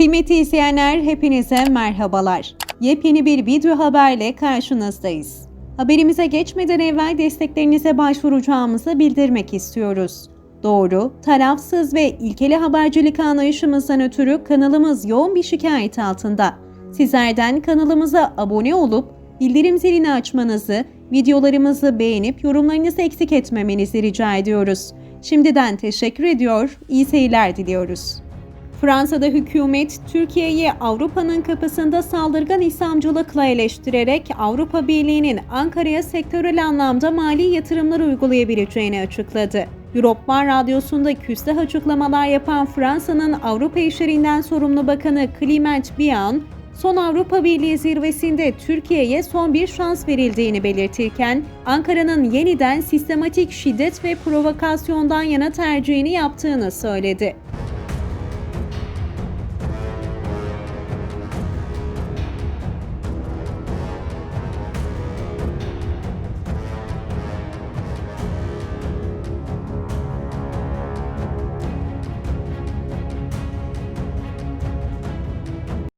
Kıymetli izleyenler hepinize merhabalar. Yepyeni bir video haberle karşınızdayız. Haberimize geçmeden evvel desteklerinize başvuracağımızı bildirmek istiyoruz. Doğru, tarafsız ve ilkeli habercilik anlayışımızdan ötürü kanalımız yoğun bir şikayet altında. Sizlerden kanalımıza abone olup bildirim zilini açmanızı, videolarımızı beğenip yorumlarınızı eksik etmemenizi rica ediyoruz. Şimdiden teşekkür ediyor, iyi seyirler diliyoruz. Fransa'da hükümet Türkiye'yi Avrupa'nın kapısında saldırgan İslamcılıkla eleştirerek Avrupa Birliği'nin Ankara'ya sektörel anlamda mali yatırımlar uygulayabileceğini açıkladı. Europe Radyosu'nda küstah açıklamalar yapan Fransa'nın Avrupa İşlerinden sorumlu bakanı Clement Bian, son Avrupa Birliği zirvesinde Türkiye'ye son bir şans verildiğini belirtirken, Ankara'nın yeniden sistematik şiddet ve provokasyondan yana tercihini yaptığını söyledi.